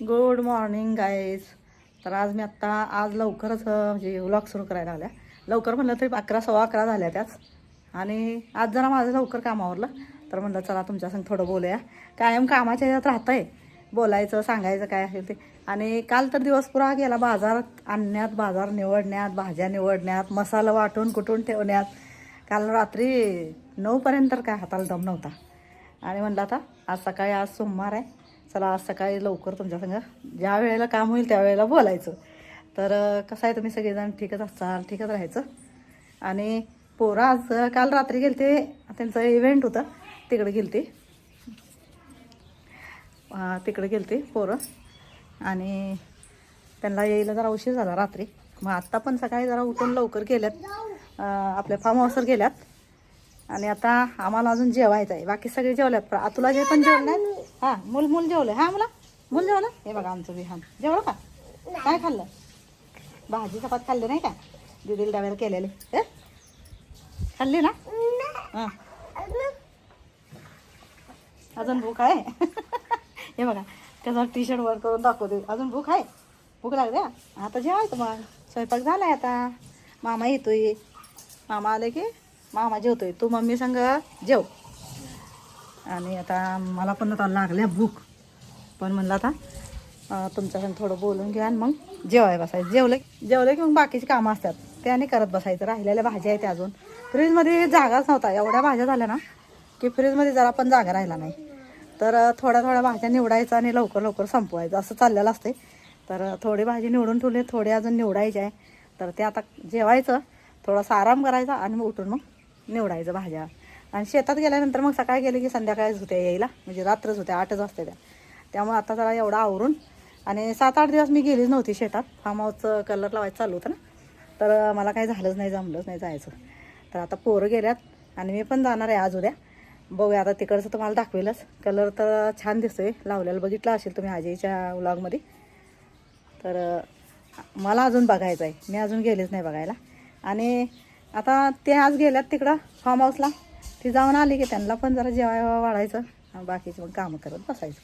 Good morning guys तर आज मी आत्ता आज लवकरच म्हणजे व्लॉग सुरू करायला लागल्या लवकर म्हणलं तरी अकरा सव्वा अकरा झाल्या त्याच. आणि आज जरा माझं लवकर कामावरलं तर म्हणलं चला तुमच्या संग थोडं बोलूया. कायम कामाच्या ह्याच्यात राहतं आहे बोलायचं सांगायचं काय असेल ते. आणि काल तर दिवस पुरा गेला बाजार आणण्यात बाजार निवडण्यात भाज्या निवडण्यात मसाला वाटून कुटून ठेवण्यात. काल रात्री नऊपर्यंत तर काय हाताला दम नव्हता. आणि म्हणलं आता आज सकाळी आज सोमवार आहे. चला आज सकाळी लवकर तुमच्या संग ज्या वेळेला काम होईल त्यावेळेला बोलायचं. तर कसं आहे तुम्ही सगळेजण? ठीकच असाल ठीकच राहायचं. आणि पोरं आज काल रात्री गेलते त्यांचं इव्हेंट होतं तिकडे गेलते. अं, तिकडे गेलते पोरं. आणि त्यांना यायला जरा उशीर झाला रात्री. मग आत्ता पण सकाळी जरा उठून लवकर गेल्यात. आपल्या फार्म हाऊसवर गेल्यात. आणि आता आम्हाला अजून जेवायचं आहे. बाकी सगळे जेवल्यात. तुला जे पण जेवलं नाही. हां मूल मूल जेवलं हा मला? मूल जेवलं? हे बघा आमचं विहान जेवलं का? काय खाल्लं? भाजी चपात खाल्ली नाही का? दिदीला डाव्याला केलेले. हे? खाल्ली ना? हां. अजून भूक आहे? हे बघा त्याचा टी शर्ट वर करून दाखवते. अजून भूक आहे? भूक लागते आता जेवायचं मग. स्वयंपाक झालाय आता. मामा येतोय. मामा आले की मामा जेवतोय. तू मम्मी संग जेव. आणि आता मला पण आता लागल्या भूक. पण म्हणलं आता अं, तुमच्या संग थोडं बोलून घ्या आणि मग जेवाय बसायचं. जेवलं जेवलं की मग बाकीची कामं असतात. ते आणि करत बसायचं. राहिलेल्या भाज्या आहेत अजून. फ्रीजमध्ये जागाच नव्हता. एवढ्या भाज्या झाल्या ना की फ्रीजमध्ये जरा पण जागा राहिला नाही. तर थोड्या थोड्या भाज्या निवडायचं आणि लवकर लवकर संपवायचं. असं चाललेलं असते तर थोडी भाजी निवडून ठेवली. थोडी अजून निवडायची आहे. तर ते आता जेवायचं. थोडासा आराम करायचा आणि मग उठून मग निवडायचं भाज्या. आणि शेतात गेल्यानंतर मग सकाळी गेले की संध्याकाळीच होत्या यायला. म्हणजे रात्रच होत्या आठच वाजते त्या. त्यामुळे आता जरा एवढा आवरून. आणि सात आठ दिवस मी गेलीच नव्हती शेतात. फार्म हाऊसचं कलर लावायचं चालू होतं ना. तर मला काही झालंच नाही जमलंच नाही जायचं. तर आता पोरं गेल्यात आणि मी पण जाणार आहे आज उद्या. बघूया आता तिकडचं तुम्हाला दाखवेलच. कलर तर छान दिसतोय. लावलेला बघितला असेल तुम्ही आजीच्या व्लॉगमध्ये तर मला अजून बघायचं आहे मी अजून गेलेच नाही बघायला. आणि आता ते आज गेल्यात तिकडं फार्म हाऊसला ती जाऊन आली की त्यांना पण जरा जेवायला वाढायचं. बाकीचे मग कामं करत बसायचं.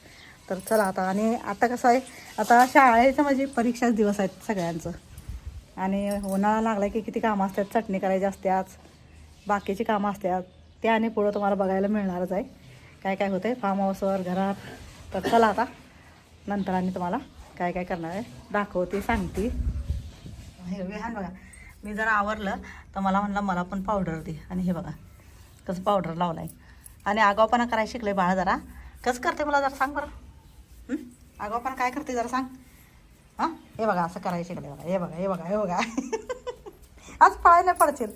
तर चला आता आणि आता कसं आहे आता शाळेचं म्हणजे परीक्षाच दिवस आहेत सगळ्यांचं. आणि उन्हाळा लागला की किती कामं असतात चटणी करायची असतात बाकीची कामं असतात ते आणि पुढं तुम्हाला बघायला मिळणारच आहे. काय काय होतं आहे फार्म हाऊसवर घरात. तर चला आता नंतर आणि तुम्हाला काय काय करणार आहे दाखवते सांगते. हे हान बघा. मी जरा आवरलं तर मला म्हणलं मला पण पावडर दे. आणि हे बघा कसं पावडर लावलं आहे आणि आगावपणा करायला शिकले बाळा जरा. कसं करते मला जरा सांग बरं. आगावपणा काय करते जरा सांग. हां? हे बघा असं करायला शिकले बघा. हे बघा हे बघा हे बघा. आज पाय नाही पडशील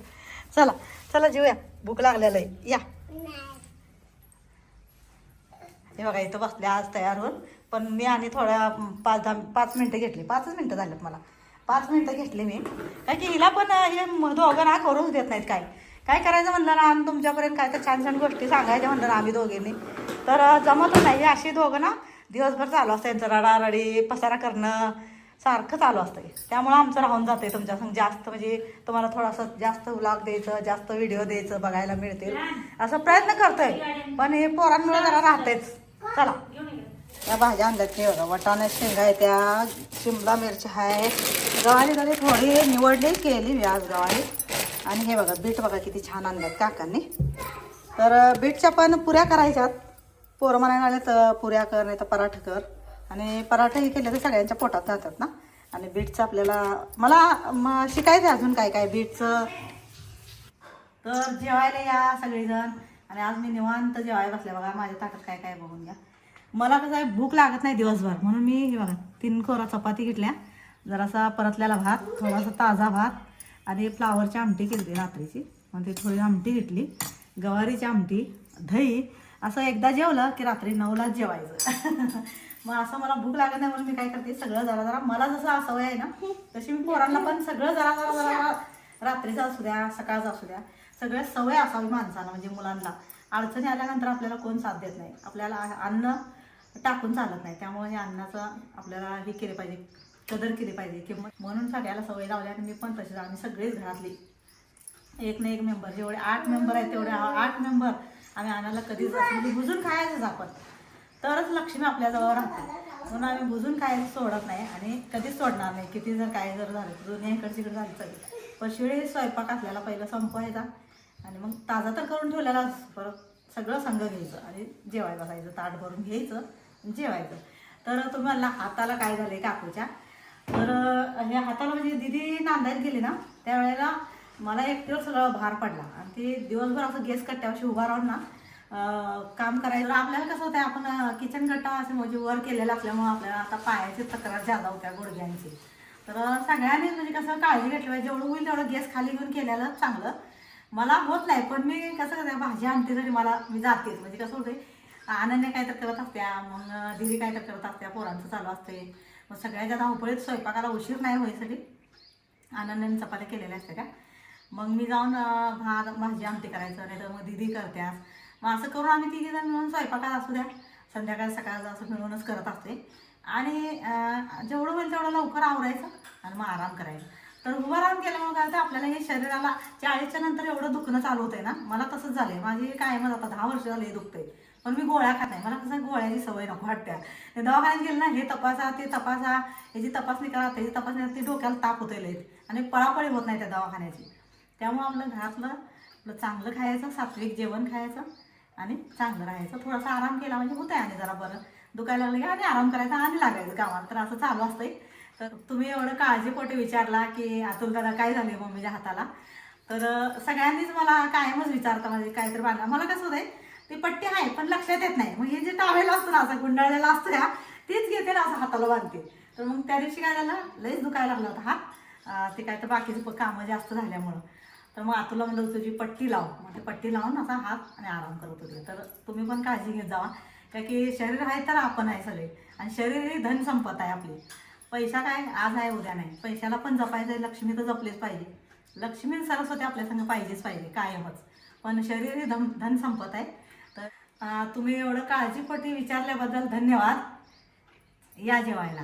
चला चला जेऊया. भूक लागलेलं आहे. या. हे बघा इथं बसले आज तयार होऊन. पण मी आणि थोड्या पाच दहा पाच मिनटं घेतली. पाचच मिनटं झालेत मला. पाच मिनटं घेतली मी. काय की हिला पण हे दोघं ना करूच देत नाहीत काय काय करायचं म्हणलं ना आम्ही तुमच्यापर्यंत काय तर छान छान गोष्टी सांगायच्या म्हणलं ना आम्ही दोघींनी. तर अं, जमतच नाही. अशी दोघं ना दिवसभर चालू असतं त्यांचं रडारडी पसारा करणं सारखं चालू असतं त्यामुळं आमचं राहून जाते तुमच्या संग. जास्त म्हणजे तुम्हाला थोडंसं जास्त व्लॉग द्यायचं जास्त व्हिडिओ द्यायचं बघायला मिळतील. असं प्रयत्न करतोय. पण हे पोरांमुळे जरा राहतेच चला. या भाज्या आणल्यात नाही बघा वटाणा शेंगा आहे त्या शिमला मिरची आहे. गवारी जरी थोडी निवडली केली मी आज गवारी. आणि हे बघा बीट बघा किती छान आणल्यात काकांनी. तर बीटच्या पण पुऱ्या करायच्यात. पोरं म्हणायला आले तर पुऱ्या कर नाही तर पराठा कर. आणि पराठा हे केले तर सगळ्यांच्या पोटात जातात ना. आणि बीटचं आपल्याला मला शिकायचं आहे अजून काय काय बीटचं. तर जेवायला या सगळेजण. आणि आज मी निवांत जेवायला बसले बघा. माझ्या ताटात काय काय बघून घ्या. मला कसं आहे भूक लागत नाही दिवसभर. म्हणून मी हे बघा तीन कोरा चपाती घेतल्या. जरासा परतलेला भात थोडासा ताजा भात आणि फ्लावरची आमटी केली रात्रीची. मग ते थोडी आमटी घेतली. गवारीची आमटी दही. असं एकदा जेवलं की रात्री नऊलाच जेवायचं. मग असं मला भूक लागत नाही म्हणून मी काय करते सगळं जरा जरा मला जसं सवय आहे ना तशी मी पोरांना पण सगळं जरा जरा जरा जरा रात्रीचं असू द्या सकाळचं असू द्या सगळ्या सवय असावी माणसाला म्हणजे मुलांना. अडचणी आल्यानंतर आपल्याला कोण साथ देत नाही. आपल्याला अन्न टाकून चालत नाही. त्यामुळे या अन्नाचं आपल्याला हे केले पाहिजे कदर केली पाहिजे. किंमत म्हणून सगळ्याला सवय लावली आणि मी पण तशीच आम्ही सगळेच घरातली. एक ना एक मेंबर जेवढे आठ मेंबर आहेत तेवढे आठ मेंबर आम्ही आणायला कधीच म्हणजे बुजून खायचंच आपण. तरच लक्ष्मी आपल्याजवळ राहते. म्हणून आम्ही बुजून खायचं सोडत नाही आणि कधीच सोडणार नाही. किती जर काय जर झालं तर दोन्ही इकडे तिकडे झाली तरी. पशिळी स्वयंपाक असलेला पहिला संपवायचा. आणि मग ताजा तर करून ठेवलेला परत सगळं संघ घ्यायचं आणि जेवायला बसायचं. ताट भरून घ्यायचं. जेवायचं. तर तुम्हाला हाताला काय झालं आहे काकूच्या? तर हे हाताला म्हणजे दिदी नांदायला गेली ना त्यावेळेला मला एक दिवस भार पडला. आणि ते दिवसभर असं गॅस कट्ट्यावरशी उभा राहून ना काम करायचं. आपल्याला कसं होतं आपण किचन गट्टा असं म्हणजे वर केलेला असल्यामुळं आपल्याला आता पायाची तक्रार जादा होत्या गुडघ्यांची. तर सगळ्यांनी म्हणजे कसं काळजी घेतली पाहिजे. जेवढं होईल तेवढं गॅस खाली घेऊन केलेलं चांगलं. मला होत नाही पण मी कसं करते भाजी आणते तरी मला मी जातेच. म्हणजे कसं होते अनन्या काय तर करत असत्या मग दिदी काय तर करत असत्या पोरांचं चालू असते मग सगळ्याच्या धावपळीत स्वयंपाकाला उशीर नाही होईसाठी अनन्याने चपात्या केलेल्या असत्या का मग मी जाऊन भात भाजी आमटी करायचं नाही तर मग दिदी करत्यास. मग असं करून आम्ही तिघी जण मिळून स्वयंपाकात असू द्या. संध्याकाळ सकाळ असं मिळूनच करत असते आणि जेवढं होईल तेवढं लवकर आवरायचं आणि मग आराम करायचा. तर उभाराम केल्यामुळे काय होतं आपल्याला हे शरीराला चाळीसच्या नंतर एवढं दुखणं चालू होतंय ना. मला तसंच झालंय. माझी काय कायमच आता दहा वर्ष झालं हे दुखतंय. पण मी गोळ्या खात नाही. मला कसं गोळ्याची सवय नको वाटत्या. दवाखान्यात गेलं ना हे तपासा ते तपासा याची तपासणी करा त्याची तपासणी ते डोक्याला ताप होते लई. आणि पळापळी होत नाही त्या दवाखान्याची. त्यामुळं आपलं घरातलं आपलं चांगलं खायचं सात्विक जेवण खायचं आणि चांगलं राहायचं. थोडासा आराम केला म्हणजे होतंय आणि जरा बरं. दुखायला लागलं की आणि आराम करायचा आणि लागायचं कामात तर असं चालू असतंय. तर तुम्ही एवढं काळजीपोटी विचारला की अतुल दादा काय झाले मम्मीच्या हाताला. तर सगळ्यांनीच मला कायमच विचारता म्हणजे काहीतरी बांधा. मला कसं होतंय ती पट्टी आहे पण लक्षात येत नाही. मग हे जे टावेल असतं ना असं गुंडाळलेला असतं या तीच घेते ना असं हाताला बांधते. तर मग त्या दिवशी काय झालं लईच दुखायला लागला होता हात. ते काय तर बाकीचं कामं जास्त झाल्यामुळं. तर मग आतुला म्हणलं तुझी पट्टी लाव. मग ते पट्टी लावून असा हात आणि आराम करत होते. तर तुम्ही पण काळजी घेत जावा. का की शरीर आहे तर आपण आहे सगळे. आणि शरीर ही धन संपत आहे आपली. पैसा काय? आज आहे उद्या नाही. पैशाला पण जपायचं आहे लक्ष्मी तर जपलीच पाहिजे. लक्ष्मी सरस्वती आपल्या संग पाहिजेच पाहिजे कायमच. पण शरीर हे धन धन संपत आहे. तर तुम्ही एवढं काळजीपोटी विचारल्याबद्दल धन्यवाद. या जेवायला.